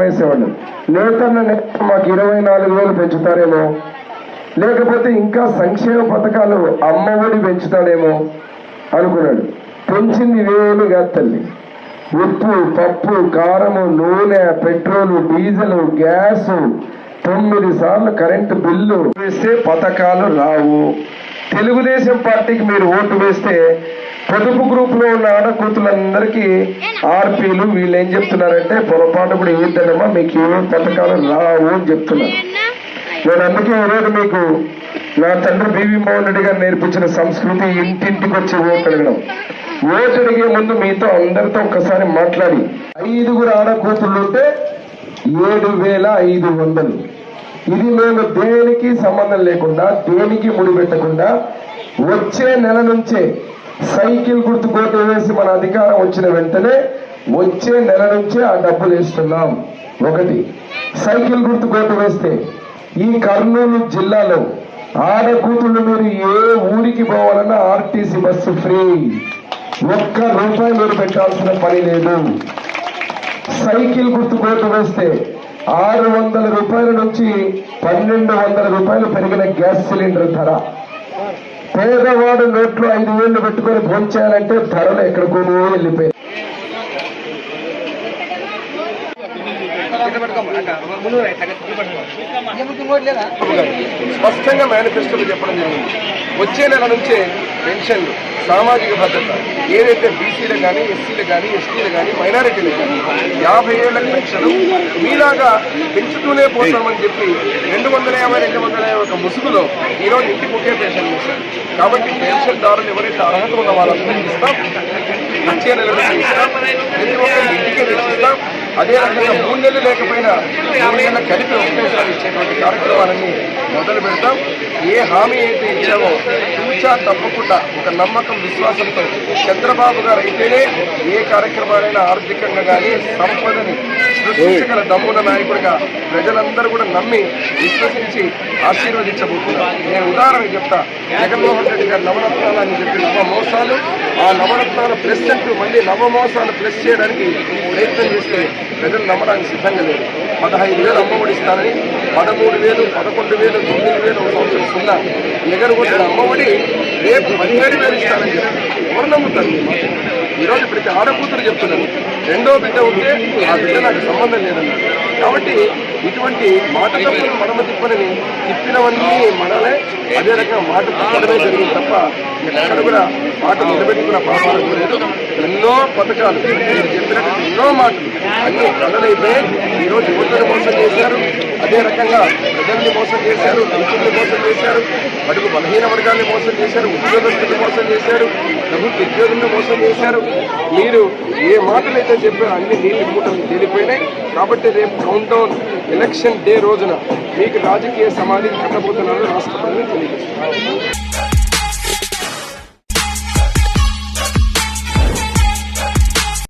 వేసేవాళ్ళు నూతన మాకు ఇరవై నాలుగు వేలు పెంచుతారేమో. లేకపోతే ఇంకా సంక్షేమ పథకాలు అమ్మఒడి పెంచుతాడేమో అనుకున్నాడు. పెంచింది వేలు కాదు తల్లి. ఉప్పు పప్పు కారము నూనె పెట్రోలు డీజిల్ గ్యాస్ తొమ్మిది సార్లు కరెంటు బిల్లు వేస్తే పథకాలు రావు. తెలుగుదేశం పార్టీకి మీరు ఓటు వేస్తే పొదుపు గ్రూప్లో ఉన్న ఆడకూతులందరికీ ఆర్పీలు వీళ్ళు ఏం చెప్తున్నారంటే పొరపాటు కూడా ఏంటమ్మా మీకు ఏమేమి పథకాలు రావు అని చెప్తున్నారు. నేను అందుకే ఈరోజు మీకు నా తండ్రి బీవీ మోహన్ రెడ్డి గారు నేర్పించిన సంస్కృతి ఇంటింటికి వచ్చి ఓటడగడం ఓటడిగే ఓటు అడిగే ముందు మీతో అందరితో ఒక్కసారి మాట్లాడి. ఐదుగురు ఆడకూతుళ్ళు ఉంటే ఏడు వేల ఐదు వందలు. ఇది మేము దేనికి సంబంధం లేకుండా దేనికి ముడిపెట్టకుండా వచ్చే నెల నుంచే సైకిల్ గుర్తు కోట్లు వేసి మన అధికారం వచ్చిన వెంటనే వచ్చే నెల నుంచే ఆ డబ్బులు వేస్తున్నాం. ఒకటి సైకిల్ గుర్తు కోట్లు వేస్తే ఈ కర్నూలు జిల్లాలో ఆడకూతుళ్ళు మీరు ఏ ఊరికి పోవాలన్నా ఆర్టీసీ బస్సు ఫ్రీ. ఒక్క రూపాయి మీరు పెట్టాల్సిన పని లేదు. సైకిల్ గుర్తు కోట్లు వేస్తే ఆరు వందల రూపాయల నుంచి పన్నెండు వందల రూపాయలు పెరిగిన గ్యాస్ సిలిండర్ ధర. పేదవాడు నోట్లో ఐదు వేలు పెట్టుకొని భోంచేయాలంటే ధరలు ఎక్కడికో వెళ్ళిపోయాయి స్పష్టంగా మేనిఫెస్టోలో చెప్పడం జరిగింది. వచ్చే నెల నుంచే పెన్షన్లు సామాజిక భద్రత ఏదైతే బీసీలు కానీ ఎస్సీలు కానీ ఎస్టీలు కానీ మైనారిటీలు కానీ యాభై ఏళ్ళ పెన్షన్ మీలాగా పెంచుతూనే పోతామని చెప్పి రెండు వందల యాభై రెండు అనే ఒక ముసుగులో ఈరోజు ఇంటి ముఖ్య పెన్షన్ ఇస్తారు కాబట్టి పెన్షన్దారులు ఎవరైతే అర్హత ఉన్న వాళ్ళందరికీ ఇస్తాం వచ్చే నెల ఇస్తాం ప్రతి ఒక్కరికి ఇంటికే తెచ్చిస్తాం అదే రకంగా మూడు నెలలు లేకపోయినా మూడు కలిపి ఒకేసారి ఇచ్చేటువంటి కార్యక్రమాలన్నీ మొదలు పెడతాం. ఏ హామీ అయితే ఇచ్చామో చూచా తప్పకుండా ఒక నమ్మకం విశ్వాసంతో చంద్రబాబు గారు అయితేనే ఏ కార్యక్రమాలైనా ఆర్థికంగా కానీ సంపదని సృష్టించగల దమ్మున నాయకుడిగా ప్రజలందరూ కూడా నమ్మి విశ్వసించి ఆశీర్వదించబోతున్నారు నేను ఉదాహరణ చెప్తా. జగన్మోహన్ రెడ్డి గారు నవరత్నాలని అని చెప్పి నవ మోసాలు ఆ నవరత్నాలు ప్లస్ అంటూ మళ్ళీ నవ మోసాలు ప్లస్ చేయడానికి ప్రయత్నం చేస్తే ప్రజలు నమ్మడానికి సిద్ధంగా లేదు పదహైదు వేలు అమ్మఒడి ఇస్తారని పదమూడు వేలు పదకొండు వేలు తొమ్మిది వేలు ఒక సంవత్సరం సున్నా ఎగరగొట్టిన అమ్మఒడి రేపు పదిహేడు వేలు ఇస్తారని ఎవరు నమ్ముతారు? ఈరోజు ప్రతి ఆడకూతురు చెప్తున్నారు. రెండో బిడ్డ ఉంటే ఆ బిడ్డ నాకు సంబంధం లేదన్నారు. కాబట్టి ఇటువంటి మాట తప్పులు మడమ తిప్పనని తిప్పినవన్నీ మనలే. అదే రకంగా మాట తప్పడమే జరిగింది తప్ప ఎక్కడ కూడా మాట నిలబెట్టుకున్న పాపాలు లేదు. ఎన్నో పథకాలు మీరు చెప్పినట్టు ఎన్నో మాటలు అన్ని కళ్ళలైపోయి ఈరోజు యువతను మోసం చేశారు. అదే రకంగా ప్రజల్ని మోసం చేశారు రైతుల్ని మోసం చేశారు బడుగు బలహీన వర్గాన్ని మోసం చేశారు ఉద్యోగస్తుల్ని మోసం చేశారు ప్రభుత్వ ఉద్యోగుల్ని మోసం చేశారు. మీరు ఏ మాటలు అయితే చెప్పారో అన్ని నీటి మూటలు తేలిపోయినాయి. కాబట్టి రేపు కౌంట్ డౌన్ ఎలక్షన్ డే రోజున మీకు రాజకీయ సమాధి కట్టబోతున్నారని రాష్ట్ర ప్రజలు తెలియజేస్తున్నారు.